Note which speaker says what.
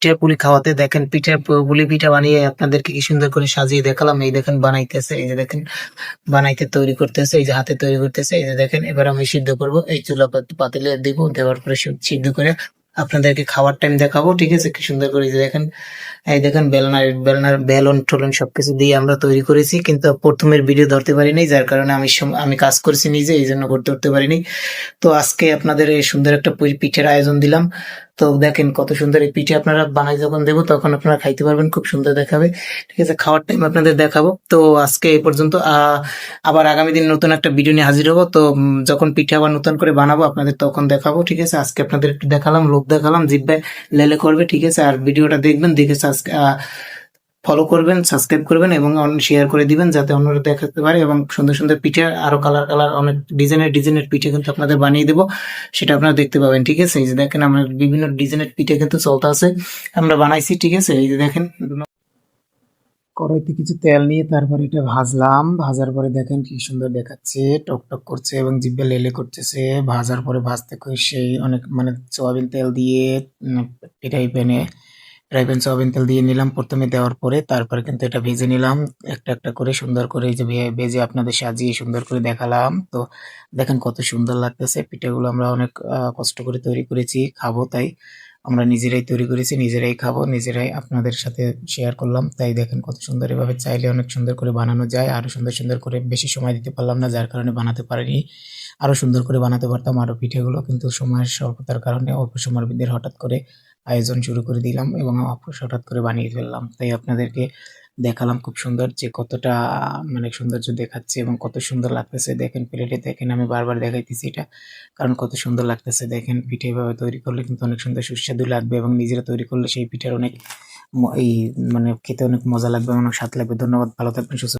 Speaker 1: পিঠা পুলি খাওয়াতে দেখেন, পিঠা পু- পুলি পিঠা বানিয়ে আপনাদেরকে কি সুন্দর করে সাজিয়ে দেখালাম। এই দেখেন বানাইতেছে, এই যে দেখেন বানাইতে তৈরি করতেছে, এই যে হাতে তৈরি করতেছে, এই যে দেখেন, এবার আমি সিদ্ধ করব। এই চুলা পাত- পাতিলে দিব, দেওয়ার পরে সিদ্ধ করে আপনাদেরকে খাওয়ার টাইম দেখাবো, ঠিক আছে? কি সুন্দর করে দেখেন, এই দেখেন বেলনার বেলনার বেলন টলন সবকিছু দিয়ে আমরা তৈরি করেছি, কিন্তু প্রথমের ভিডিও ধরতে পারিনি, যার কারণে আমি আমি কাজ করেছি নিজে, এই জন্য করতে উঠতে পারিনি। তো আজকে আপনাদের এই সুন্দর একটা পিঠের আয়োজন দিলাম। তো দেখেন কত সুন্দর এই পিঠে আপনারা বানাই যখন দেবো তখন আপনারা খাইতে পারবেন, খুব সুন্দর দেখাবে। ঠিক আছে, খাওয়ার টাইম আপনাদের দেখাবো। তো আজকে এই পর্যন্ত আবার আগামী দিন নতুন একটা ভিডিও নিয়ে হাজির হব। তো যখন পিঠে আবার নতুন করে বানাবো, আপনাদের তখন দেখাবো, ঠিক আছে? আজকে আপনাদের একটু দেখালাম লোক দেখালাম জিব্বে লেলে করবে, ঠিক আছে? আর ভিডিওটা দেখবেন দেখেছে দেখে ফলো করবেন সাবস্ক্রাইব করবেন এবং শেয়ার করে দিবেন যাতে অন্যরা দেখাতে পারে এবং সুন্দর সুন্দর পিঠে আরও কালার কালার অনেক ডিজাইনের ডিজাইনের পিঠে কিন্তু আপনাদের বানিয়ে দেবো। সেটা আপনারা দেখতে পাবেন, ঠিক আছে? এই যে দেখেন আমরা বিভিন্ন ডিজাইনের পিঠে কিন্তু চলতে আছে। আমরা বানাইছি, ঠিক আছে? এই যে দেখেন। কড়াইতে কিছু তেল নিয়ে তারপর এটা ভাজলাম। ভাজার পরে দেখেন কি সুন্দর দেখাচ্ছে, টক টক করছে এবং জিব্বে লেলে করতেছে। ভাজার পরে ভাজতে সেই অনেক মানে সয়াবিন তেল দিয়ে ফ্রাই প্যানে ফ্রাই প্যান সয়াবিন তেল দিয়ে নিলাম। প্রথমে দেওয়ার পরে তারপরে কিন্তু এটা ভেজে নিলাম। একটা একটা করে সুন্দর করে এই যে ভেজে আপনাদের সাজিয়ে সুন্দর করে দেখালাম। তো দেখেন কত সুন্দর লাগতেছে। পিঠাগুলো আমরা অনেক কষ্ট করে তৈরি করেছি। খাব তাই। আমরা নিজেরাই তৈরি করেছি, নিজেরাই খাব, নিজেরাই আপনাদের সাথে শেয়ার করলাম। তাই দেখেন কত সুন্দর এভাবে চাইলে অনেক সুন্দর করে বানানো যায়। আরও সুন্দর সুন্দর করে বেশি সময় দিতে পারলাম না, যার কারণে বানাতে পারিনি। আরও সুন্দর করে বানাতে পারতাম আরও পিঠেগুলো, কিন্তু সময়ের স্বল্পতার কারণে অল্প সময়ের বিদ্যের হঠাৎ করে আয়োজন শুরু করে দিলাম এবং হঠাৎ করে বানিয়ে ফেললাম। তাই আপনাদেরকে দেখালাম খুব সুন্দর যে কতটা মানে সৌন্দর্য দেখাচ্ছে এবং কত সুন্দর লাগতেছে। দেখেন প্লেটে দেখেন, আমি বারবার দেখাইতেছি এটা, কারণ কত সুন্দর লাগতেছে। দেখেন পিঠে এভাবে তৈরি করলে কিন্তু অনেক সুন্দর সুস্বাদু লাগবে এবং নিজেরা তৈরি করলে সেই পিঠার অনেক এই মানে খেতে অনেক মজা লাগবে অনেক স্বাদ লাগবে। ধন্যবাদ, ভালো থাকবেন, সুস্থ